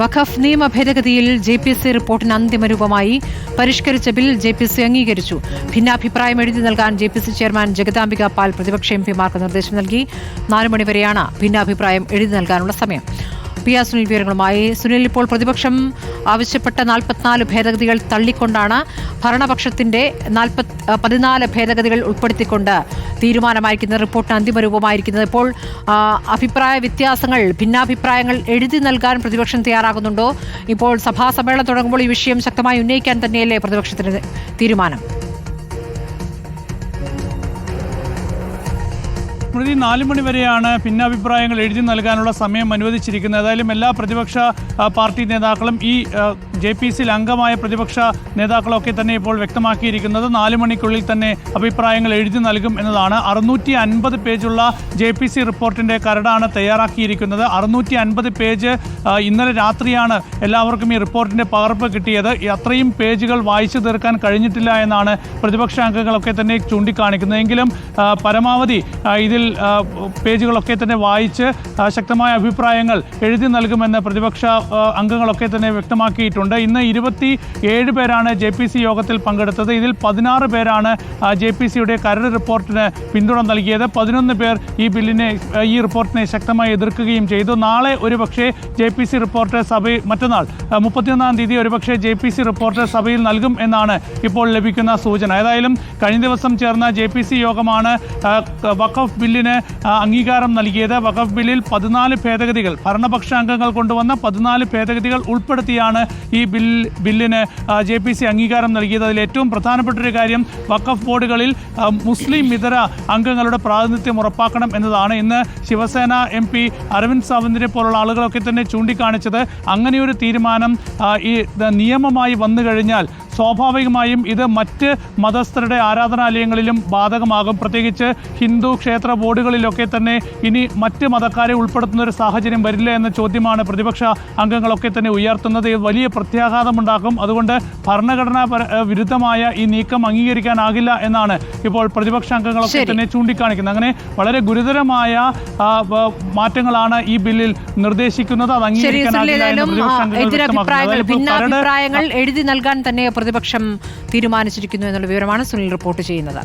വഖഫ് നിയമ ഭേദഗതിയിൽ J P C റിപ്പോർട്ടിന് അന്തിമരൂപമായി പരിഷ്കരിച്ച ബിൽ ജെ പി സി അംഗീകരിച്ചു. ഭിന്നാഭിപ്രായം എഴുതി നൽകാൻ J P C chairman Jagdambika Pal പ്രതിപക്ഷ എം പിമാർക്ക് നിർദ്ദേശം നൽകി. നാലു മണിവരെയാണ് ഭിന്നാഭിപ്രായം എഴുതി നൽകാനുള്ള സമയം. പി ആർ സുനിൽ വിവരങ്ങളുമായി സുനിൽ ഇപ്പോൾ പ്രതിപക്ഷം ആവശ്യപ്പെട്ട നാൽപ്പത്തിനാല് ഭേദഗതികൾ തള്ളിക്കൊണ്ടാണ് ഭരണപക്ഷത്തിന്റെ പതിനാല് ഭേദഗതികൾ ഉൾപ്പെടുത്തിക്കൊണ്ട് തീരുമാനമായിരിക്കുന്ന റിപ്പോർട്ടിന് അന്തിമ രൂപമായിരിക്കുന്നത് ഇപ്പോൾ അഭിപ്രായ വ്യത്യാസങ്ങൾ ഭിന്നാഭിപ്രായങ്ങൾ എഴുതി നൽകാൻ പ്രതിപക്ഷം തയ്യാറാകുന്നുണ്ടോ? ഇപ്പോൾ സഭാ സമ്മേളനം തുടങ്ങുമ്പോൾ ഈ വിഷയം ശക്തമായി ഉന്നയിക്കാൻ തന്നെയല്ലേ പ്രതിപക്ഷത്തിന് തീരുമാനം? സ്മൃതി നാല് മണി വരെയാണ് ഭിന്നാഭിപ്രായങ്ങൾ എഴുതി നൽകാനുള്ള സമയം അനുവദിച്ചിരിക്കുന്നത്. ഏതായാലും എല്ലാ പ്രതിപക്ഷ പാർട്ടി നേതാക്കളും ഈ ജെ പി സിയിൽ അംഗമായ പ്രതിപക്ഷ നേതാക്കളൊക്കെ തന്നെ ഇപ്പോൾ വ്യക്തമാക്കിയിരിക്കുന്നത്. നാല് മണിക്കുള്ളിൽ തന്നെ അഭിപ്രായങ്ങൾ എഴുതി നൽകും എന്നതാണ്. അറുന്നൂറ്റി അൻപത് പേജുള്ള ജെ പി സി റിപ്പോർട്ടിന്റെ കരടാണ് തയ്യാറാക്കിയിരിക്കുന്നത്. അറുന്നൂറ്റി അൻപത് പേജ് ഇന്നലെ രാത്രിയാണ് എല്ലാവർക്കും ഈ റിപ്പോർട്ടിന്റെ പകർപ്പ് കിട്ടിയത്. അത്രയും പേജുകൾ വായിച്ചു തീർക്കാൻ കഴിഞ്ഞിട്ടില്ല എന്നാണ് പ്രതിപക്ഷ അംഗങ്ങളൊക്കെ തന്നെ ചൂണ്ടിക്കാണിക്കുന്നത്. എങ്കിലും പരമാവധി ഇതിൽ പേജുകളൊക്കെ തന്നെ വായിച്ച് ശക്തമായ അഭിപ്രായങ്ങൾ എഴുതി നൽകുമെന്ന് പ്രതിപക്ഷ അംഗങ്ങളൊക്കെ തന്നെ വ്യക്തമാക്കിയിട്ടുണ്ട്. ഇന്ന് ഇരുപത്തി ഏഴ് പേരാണ് ജെ പി സി യോഗത്തിൽ പങ്കെടുത്തത്. ഇതിൽ പതിനാറ് പേരാണ് ജെ പി സിയുടെ കരട് റിപ്പോർട്ടിന് പിന്തുണ നൽകിയത്. പതിനൊന്ന് പേർ ഈ ബില്ലിനെ ഈ റിപ്പോർട്ടിനെ ശക്തമായി എതിർക്കുകയും ചെയ്തു. നാളെ ഒരുപക്ഷെ ജെ പി സി റിപ്പോർട്ട് സഭയിൽ മറ്റന്നാൾ മുപ്പത്തിയൊന്നാം തീയതി ഒരുപക്ഷെ ജെ പി സി റിപ്പോർട്ട് സഭയിൽ നൽകും എന്നാണ് ഇപ്പോൾ ലഭിക്കുന്ന സൂചന. ഏതായാലും കഴിഞ്ഞ ദിവസം ചേർന്ന ജെ പി സി യോഗമാണ് വക്കഫ് ബില്ലിൽ വഖഫ് ബില്ലിന് അംഗീകാരം നൽകിയത്. വഖഫ് ബില്ലിൽ പതിനാല് ഭേദഗതികൾ ഭരണപക്ഷ അംഗങ്ങൾ കൊണ്ടുവന്ന പതിനാല് ഭേദഗതികൾ ഉൾപ്പെടുത്തിയാണ് ഈ ബിൽ ബില്ലിന് ജെ പി സി അംഗീകാരം നൽകിയത്. അതിൽ ഏറ്റവും പ്രധാനപ്പെട്ട ഒരു കാര്യം വഖഫ് ബോർഡുകളിൽ മുസ്ലിം ഇതര അംഗങ്ങളുടെ പ്രാതിനിധ്യം ഉറപ്പാക്കണം എന്നതാണ്. ഇന്ന് ശിവസേന എം പി അരവിന്ദ് സാവന്തിനെ പോലുള്ള ആളുകളൊക്കെ തന്നെ ചൂണ്ടിക്കാണിച്ചത്. അങ്ങനെയൊരു തീരുമാനം ഈ നിയമമായി വന്നു കഴിഞ്ഞാൽ സ്വാഭാവികമായും ഇത് മറ്റ് മതസ്ഥരുടെ ആരാധനാലയങ്ങളിലും ബാധകമാകും. പ്രത്യേകിച്ച് ഹിന്ദു ക്ഷേത്ര ബോർഡുകളിലൊക്കെ തന്നെ ഇനി മറ്റ് മതക്കാരെ ഉൾപ്പെടുത്തുന്ന ഒരു സാഹചര്യം വരില്ല എന്ന ചോദ്യമാണ് പ്രതിപക്ഷ അംഗങ്ങളൊക്കെ തന്നെ ഉയർത്തുന്നത്. വലിയ പ്രത്യാഘാതമുണ്ടാക്കും. അതുകൊണ്ട് ഭരണഘടനാ വിരുദ്ധമായ ഈ നീക്കം അംഗീകരിക്കാനാകില്ല എന്നാണ് ഇപ്പോൾ പ്രതിപക്ഷ അംഗങ്ങളൊക്കെ. തന്നെ ചൂണ്ടിക്കാണിക്കുന്നത്. അങ്ങനെ വളരെ ഗുരുതരമായ മാറ്റങ്ങളാണ് ഈ ബില്ലിൽ നിർദ്ദേശിക്കുന്നത്. അത് അംഗീകരിക്കാനാകില്ല എഴുതി നൽകാൻ തന്നെ പ്രതിപക്ഷം തീരുമാനിച്ചിരിക്കുന്നു എന്നുള്ള വിവരമാണ് സുനിൽ റിപ്പോർട്ട് ചെയ്യുന്നത്.